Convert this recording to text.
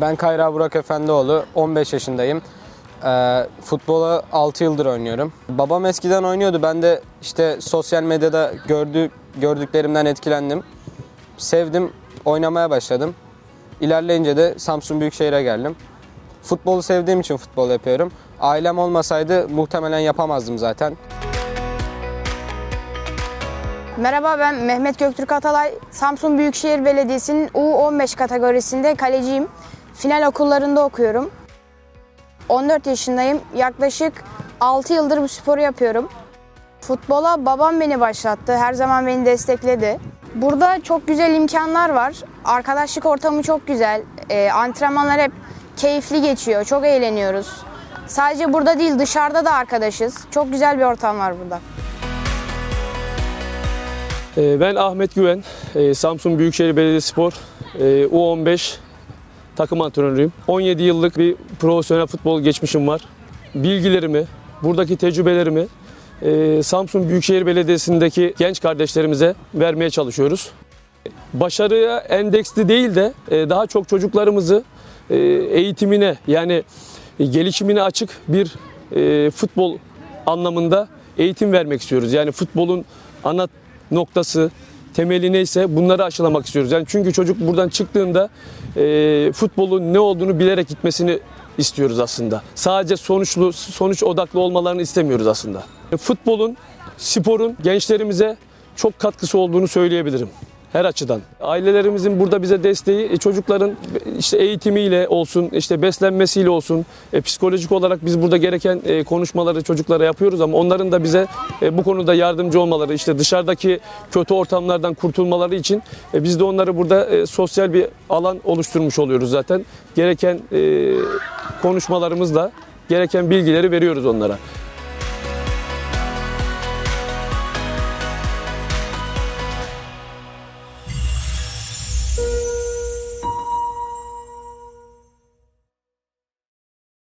Ben Kayra Burak Efendioğlu, 15 yaşındayım. Ee, futbola 6 yıldır oynuyorum. Babam eskiden oynuyordu. Ben de işte sosyal medyada gördük, gördüklerimden etkilendim. Sevdim, oynamaya başladım. İlerleyince de Samsun Büyükşehir'e geldim. Futbolu sevdiğim için futbol yapıyorum. Ailem olmasaydı muhtemelen yapamazdım zaten. Merhaba ben Mehmet Göktürk Atalay. Samsun Büyükşehir Belediyesi'nin U15 kategorisinde kaleciyim. Final okullarında okuyorum. 14 yaşındayım. Yaklaşık 6 yıldır bu sporu yapıyorum. Futbola babam beni başlattı. Her zaman beni destekledi. Burada çok güzel imkanlar var. Arkadaşlık ortamı çok güzel. Ee, antrenmanlar hep keyifli geçiyor. Çok eğleniyoruz. Sadece burada değil dışarıda da arkadaşız. Çok güzel bir ortam var burada. Ee, Ben Ahmet Güven, Ee, Samsun Büyükşehir Belediyespor e, U15 takım antrenörüyüm. 17 yıllık bir profesyonel futbol geçmişim var. Bilgilerimi, buradaki tecrübelerimi e, Samsun Büyükşehir Belediyesi'ndeki genç kardeşlerimize vermeye çalışıyoruz. Başarıya endeksli değil de e, daha çok çocuklarımızı e, eğitimine yani gelişimine açık bir e, futbol anlamında eğitim vermek istiyoruz. Yani futbolun ana noktası, temeli neyse bunları aşılamak istiyoruz. Yani çünkü çocuk buradan çıktığında e, futbolun ne olduğunu bilerek gitmesini istiyoruz aslında. Sadece sonuçlu sonuç odaklı olmalarını istemiyoruz aslında. E, Futbolun, sporun gençlerimize çok katkısı olduğunu söyleyebilirim. Her açıdan. Ailelerimizin burada bize desteği e, çocukların işte eğitimiyle olsun, işte beslenmesiyle olsun, e, psikolojik olarak biz burada gereken e, konuşmaları çocuklara yapıyoruz ama onların da bize e, bu konuda yardımcı olmaları, işte dışarıdaki kötü ortamlardan kurtulmaları için e, biz de onları burada e, sosyal bir alan oluşturmuş oluyoruz zaten. Gereken e, konuşmalarımızla gereken bilgileri veriyoruz onlara.